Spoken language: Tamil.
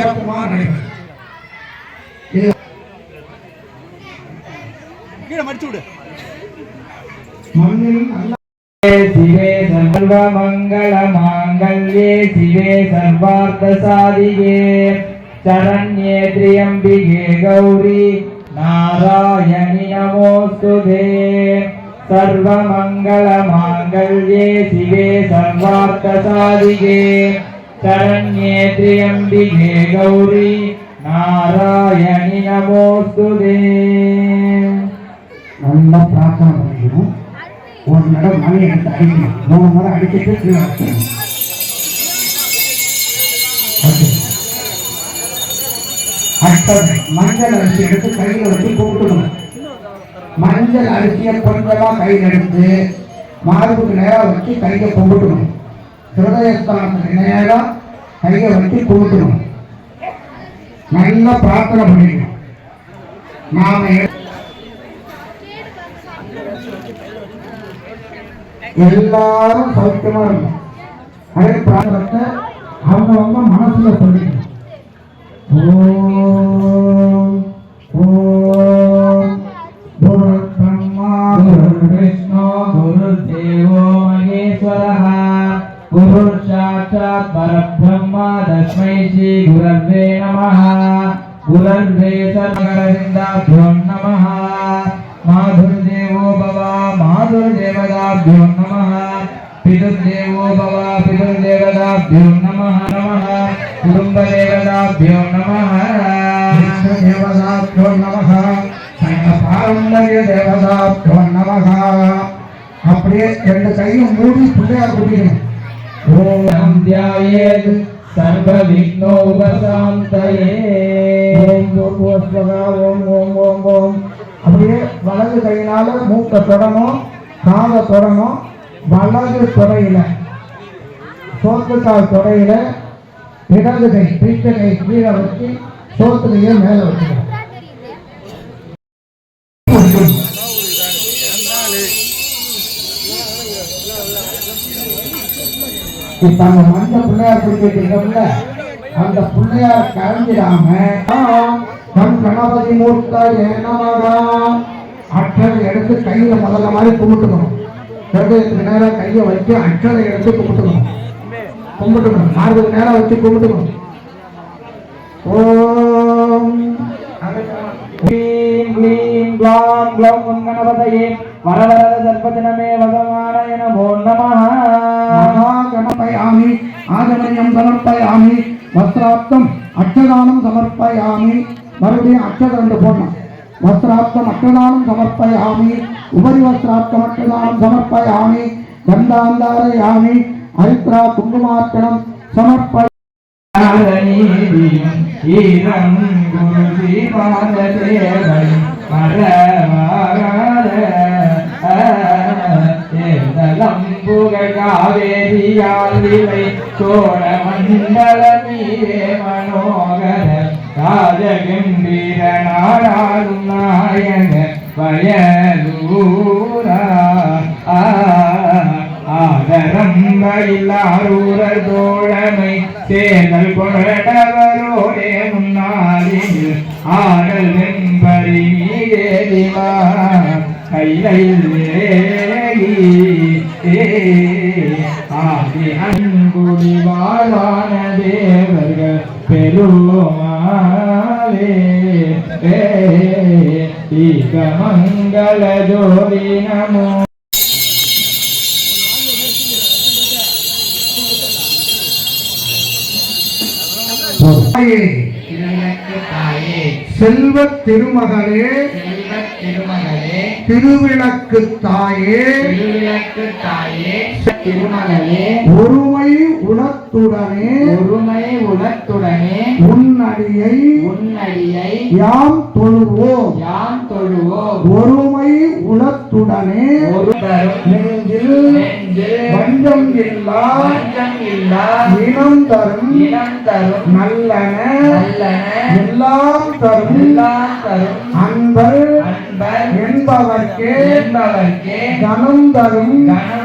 சிறப்புமாக நடைபெறும் இது கீழே மடிச்சு விடு மண்ணில் நல்ல शिवे सर्वमङ्गलमाङ्गल्ये शिवे सर्वार्थसाधिके शरण्ये त्र्यम्बिके गौरी नारायणि नमोऽस्तु ते सर्वमङ्गलमाङ्गल्ये शिवे सर्वार्थसाधिके शरण्ये त्र्यम्बिके गौरी नारायणि नमोऽस्तु ते நல்லா பிரார்த்தனை பண்ணிக்கணும் ஒரு நடம் மணி எடுத்து அடிக்கணும் மூணு முறை அடிச்சுட்டு கீழே வைக்கணும் ஓகே. அடுத்தது மஞ்சள் அரிசி எடுத்து கையில் வச்சு கும்பிட்டுக்கணும் மஞ்சள் அரிசியை கொஞ்சமா கையில் எடுத்து மார்புக்கு நேராக வச்சு கையை கும்பிட்டுக்கணும் ஹிருதயஸ்தானத்துக்கு இணையாக கையை வச்சு கொடுத்துடும் நல்லா பிரார்த்தனை பண்ணிக்கணும் நாம எல்லாரும் சௌக்கியமா இருக்கும் அதே பிரார்த்தனத்தை அவங்கவுங்க மனசுல சொல்லிக்கணும் ஓம் ஓம் குரு தேவோ சாட்சாத் பரபிரம்மா தஸ்மை ஸ்ரீ குரவே நம குரவே சர்வகரவிந்தாபியோம் நம மாதுர்தேவோ பவ மாதுர்தேவதாபியோம் நம பிதுர்தேவோ பவ பிதுர்தேவதாபியோம் நம நம குடும்பதேவதாபியோம் நம தேவதாபியோம் நம பாரம்பரிய தேவதாபியோம் நம அப்படியே ரெண்டு கையும் மூடி பிள்ளையார் குடிக்கணும். ஓம் ध्यायेत् सर्वविघ्नोपशान्तये ஓம் பூர்வஸ்வகா ஓம் ஓம் ஓம் ஓம் அப்படியே வலது கையினால மூக்க தொடணும் காதை தொடணும் வலது தொடையில சோத்துக்கால் தொடையில இடது கை பிடித்த கை கீழே வச்சு சோத்துலையே மேலே வச்சுக்கணும் இப்ப மஞ்ச பிள்ளையார் குறிப்பிட்டிருக்கோம்ல அந்த பிள்ளையார் கலந்துடாம கணபதி மூர்த்த என்னவா அற்றரை எடுத்து கையில முதல்ல மாதிரி கும்பிட்டுக்கணும். ஹிருதயத்துக்கு நேரம் கையை வச்சு அற்றரை எடுத்து கும்பிட்டுக்கணும். வச்சு கும்பிட்டுக்கணும். ஓம். ீம் க்ளாம் க்ளம் உன்மனபதையே வரவரத சர்வதினமே வகமான என நமஹா. மகாகணபயாமி ஆகமயம் சமர்ப்பயாமி வஸ்திராப்தம் அக்ஷதானம் சமர்ப்பயாமி. மறுபடியும் அக்ஷத ரெண்டு போடணும். வஸ்திராப்தம் அக்ஷதானம் சமர்ப்பயாமி உபரி வஸ்திராப்தம் அக்ஷதானம் சமர்ப்பயாமி கந்தாந்தாரயாமி ஹரித்ரா குங்குமார்ச்சனம் சமர்ப்ப நீதியும் ஈரம் குரு ஸ்ரீபாததேவன் மரவாகாத காவேரியால் விளை சோழ மண்டல நீரே மனோகர ராஜகம்பீர நாடாளும் நாயக வயலூரா ஆ ஆதரம்பையில்லாரூரர் தோழமை தேர்தல் கொண்டவரோடே முன்னாளில் ஆடல் வெண்பரி நீதேதிவா கையில் ஏ அன்புடி வாழ்வான தேவர்கள் பெருமாளே ஈக மங்கள ஜோதி நமோ செல்வ திருமகளே திருவிளக்கு தாயே திருவிளக்கு தாயே திருமகளே ஒருமை உணத்துடனே ஒருமை உலத்துடனே உன்னடியை உன்னடியை யாம் தொழுவோம். யாம் தொழுவோம். ஒருமை உளத்துடனே ஒரு தரும் நெஞ்சில் வஞ்சம் இல்லா வஞ்சம் இல்லா இனம் தரும் இனம் தரும் நல்லன நல்லன எல்லாம் தரும் எல்லாம் தரும் அன்பர் அன்பர் என்பவர்க்கே என்பவர்க்கே கனம் தரும் கணம்